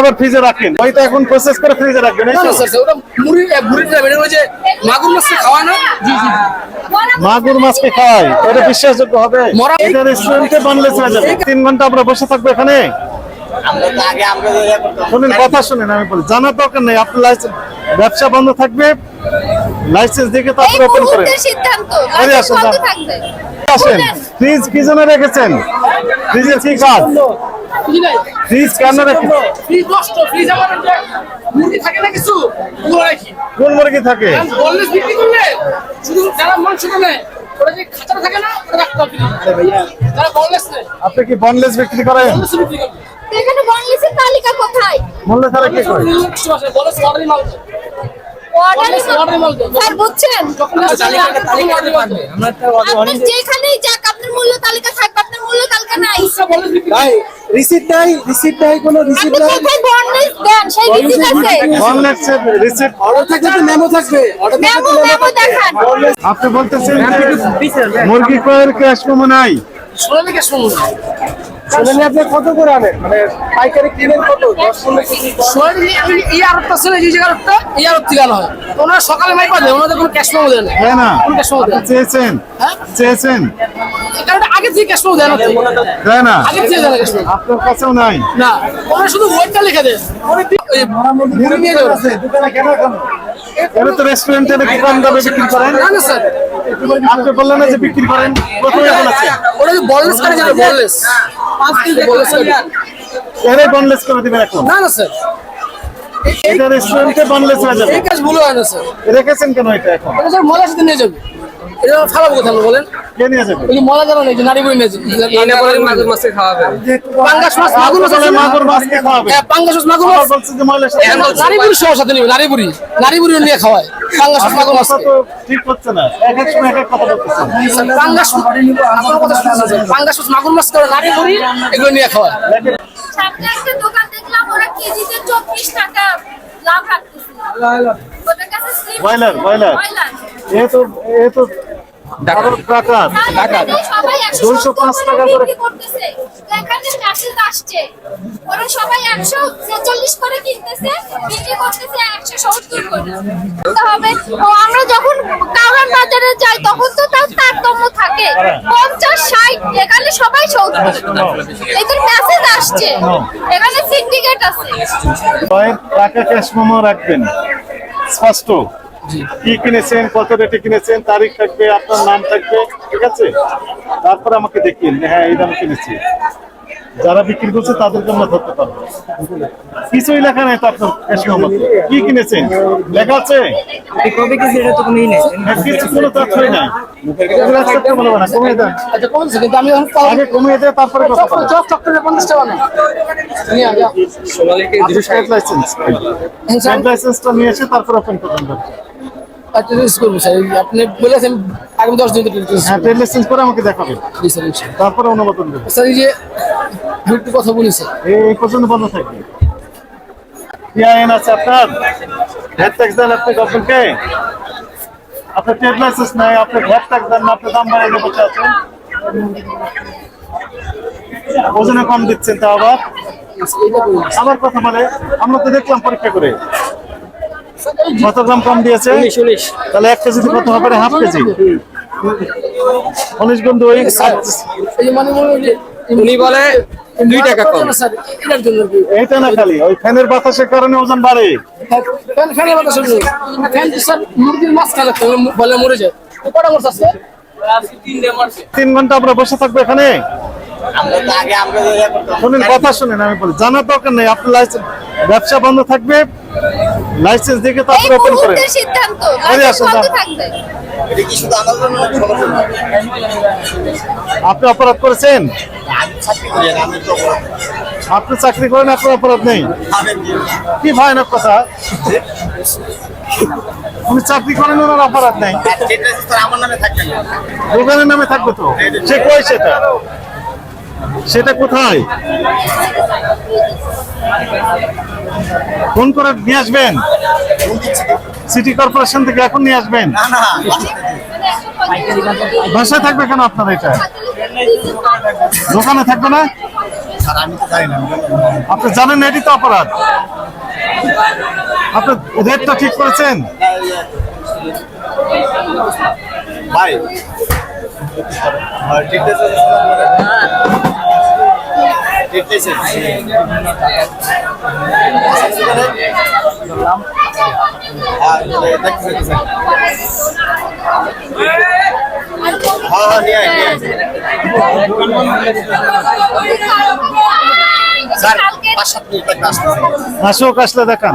আবার ফ্রিজে রাখেন। ওইটা এখন প্রসেস করে ফ্রিজে রাখবেন মাগুর মাছটা খাওয়ায় না জি জি। মাগুর মাছকে খাওয়াই এটা বিশ্বাসযোগ্য হবে? এটা রেস্টুরেন্টে বানলে চলে যাবে তিন ঘণ্টা আমরা বসে থাকব এখানে? শুনেন কথা শুনেন আমি বলি জানার দরকার নেই আপনার লাইসেন্স ব্যবসা বন্ধ থাকবে লাইসেন্স দেখে তারপরে ওপেন করেন। সিদ্ধান্ত আসুন। আসেন ফ্রিজ কি জন্য রেখেছেন? ফ্রিজে কি কাজ? ফ্রিজ কেন ফ্রিজ নষ্ট ফ্রিজ আমার মুরগি থাকে না কিছু? ওগুলো রাখি। কোন মুরগি থাকে? বললেস বিক্রি করলে শুধু যারা মাংসটা নেয় ওরা যে খাঁচাটা থাকে না ওটা রাখতে হবে। যারা বললেস নেয়। আপনি কি বনলেস বিক্রি করেন? বললেস বিক্রি করবে। এখানে বনলিসের তালিকা কোথায়? তারা কি করে? বললেস অর্ডারই মাল যেখানেই যাক আপনার মূল্য তালিকা থাকবে আপনার মূল্য তালিকা নাই। বিক্রি নাই রিসিপ্ট নাই কোনো আপনি নাই। বনলিস দেন সেই রিসিট আছে। রিসিপ্ট অর্ডার থাকলে তো মেমো থাকবে। অর্ডার মেমো মেমো দেখান। আপনি বলতেছেন মুরগি ক্রয়ের ক্যাশ মেমো নাই? শুনেন আপনি কত করে আনেন? মানে পাইকারি কিনেন কত? এই ছিল এই এই থেকে হয়। ওনারা সকালে ওনাদের কোনো ক্যাশ মেমো না। তাই না। কোন ক্যাশ মেমো দেয় না। চেয়েছেন? হ্যাঁ? চেয়েছেন? এটা ওটা আগে থেকে ক্যাশ মেমো দেয় না। তো। তাই না। আগে থেকে দেয় ক্যাশ মেমো আপনার কাছেও নাই। না ওরা শুধু ওয়েটটা লিখে দেয় মুড়ি নিয়ে যাবে আছে দোকানে কেন কেন এটা তো রেস্টুরেন্টে নাকি কম দামে বিক্রি করেন? না না স্যার। আপনি বললেন না যে বিক্রি করেন। প্রথমে বলেছেন। ওরা যে বললেস করে যাবে বললেস বললেস করে এরে বনলেস করে দিবেন এখন? না না স্যার। এটা রেস্টুরেন্টে বনলেস হয়ে যাবে। এই কাজ ভুল হয় না স্যার। রেখেছেন কেন এটা এখন? স্যার সাথে নিয়ে যাবে। এটা ফালাবো কোথায় আমরা বলেন? কে নিয়ে যাবে? ওই যে মজা জানা নেই নারী বই নিয়ে যাবে মাগুর মাছ খাওয়াবে। পাঙ্গাস মাছ মাগুর মাছ মাগুর মাছকে খাওয়াবে। হ্যাঁ পাঙ্গাস মাছ মাগুর মাছ। বলছে যে মহিলা সাথে নারী বুড়ি সবার সাথে নিবে নারী বুড়ি নারী বুড়ি নিয়ে খাওয়ায়। পাঙ্গাস মাছ মাগুর মাছ। তো ঠিক হচ্ছে না। এক এক সময় এক এক কথা বলতেছেন পাঙ্গাস আপনার কথা পাঙ্গাস মাছ মাগুর মাছ করে নারী বুড়ি এগুলো নিয়ে খাওয়ায়। সামনে একটা দোকান দেখলাম ওরা কেজিতে চব্বিশ টাকা লাভ রাখতেছে। ব্রয়লার। ব্রয়লার। এ তো এ তো দুইশো পাঁচ টাকা করে। বিক্রি করতেছে। তো এখানে মেসেজ আসছে। ওরা সবাই একশো ছেচল্লিশ করে কিনতেছে বিক্রি করতেছে একশো সত্তর করে। হবে ও আমরা যখন কাউরান বাজারে যাই তখন তো তার তারতম্য থাকে। পঞ্চাশ ষাট এখানে সবাই সত্তর। এদের মেসেজ আসছে। এখানে সিন্ডিকেট আছে। টাকা ক্যাশ মেমো রাখবেন। স্পষ্ট। কি কিনেছেন, কত রেটে কিনেছেন, তারিখ থাকবে, আপনার নাম থাকবে, ঠিক আছে? তারপর আমাকে দেখিয়ে যে হ্যাঁ এই দাম কিনেছি। যারা বিক্রি করছে তাদেরকে আমরা ধরতে পারব। কিছুই লেখা নেই তো আপনার কি কিনেছেন? লেখা আছে? হ্যাঁ, কিছু কোনো তথ্যই নাই। কমিয়ে আচ্ছা কমিয়ে দেয় তারপরে টাকা না নিয়ে লাইসেন্সটা এসে তারপর ওপেন করবেন। আচ্ছা করব স্যার। আপনি বলেছেন আগামী দশ দিন হ্যাঁ লাইসেন্স করে আমাকে দেখাবেন। জি স্যার তারপরে অনুমোদন দেবেন স্যার এই যে একটু কথা বলি স্যার। এই পর্যন্ত বন্ধ থাকবে। পিআইএন আছে আপনার? ট্যাক্স দেন আপনি গভর্নমেন্টকে আপনার ট্রেড লাইসেন্স নাই আপনি ভ্যাট ট্যাক্স দেন না আপনি দাম বাড়িয়ে দিয়ে বসে আছেন। ওজনে কম দিচ্ছেন তা আবার। আবার কথা বলে আমরা তো দেখলাম পরীক্ষা করে। কত গ্রাম কম দিয়েছে? তাহলে এক কেজিতে কত হবে হাফ কেজি? উনিশ গুণ দুই উনি বলে দুই টাকা কম। স্যার এটার জন্য আর কি। এইটা না খালি ওই ফ্যানের বাতাসের কারণে ওজন বাড়ে। ফ্যানের কথা ফ্যান মুরগির মাছ বলে মরে যায়। কটা মাছ তিন ঘণ্টা আমরা বসে থাকব এখানে। শুনেন কথা শুনেন আমি বলি জানার দরকার নেই আপনার লাইসেন্স ব্যবসা বন্ধ থাকবে লাইসেন্স দেখে তারপরে ওপেন করেন। সিদ্ধান্ত আপনি অপরাধ করেছেন? আপনি চাকরি করেন আপনার অপরাধ নেই। কি ভয়ানক কথা। উনি চাকরি করেন ওনার অপরাধ নেই। দোকানের নামে থাকবে তো? সে কই সেটা? সেটা কোথায়? ফোন করে নিয়ে আসবেন? সিটি কর্পোরেশন থেকে এখন নিয়ে আসবেন? বাসায় থাকবে কেন আপনার এটা? দোকানে থাকবে না? আপনি জানেন এটি তো অপরাধ। আপনি রেটটা ঠিক করেছেন? ভাই আর আছে হ্যাঁ হ্যাঁ হ্যাঁ নিয়ে আয়, নিয়ে আয়। স্যার পাঁচ সাত মিনিট লাগবে আসুক আসলে দেখান।